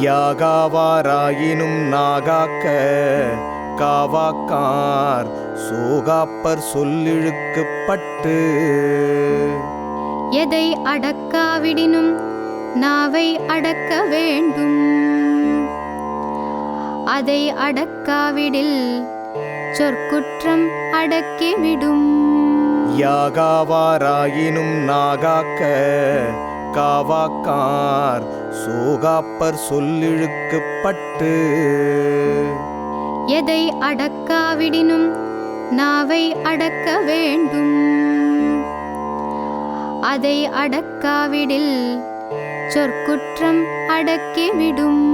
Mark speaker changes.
Speaker 1: யாகாவாராயினும் நாகாக்க காவாக்கார் சோகாப்பர் சொல்லிழுக்குப்பட்டு.
Speaker 2: எதை அடக்காவிடினும் நாவை அடக்க வேண்டும். அதை அடக்காவிடில் சொற்குற்றம் அடக்கிவிடும்.
Speaker 1: யாகாவாராயினும் நாகாக்க காவாக்கார் சோகாப்பர் சொல்லிழுக்குப்பட்டு.
Speaker 2: எதை அடக்காவிடினும் நாவை அடக்க வேண்டும். அதை அடக்காவிடில் சொற்குற்றம் அடக்கிவிடும்.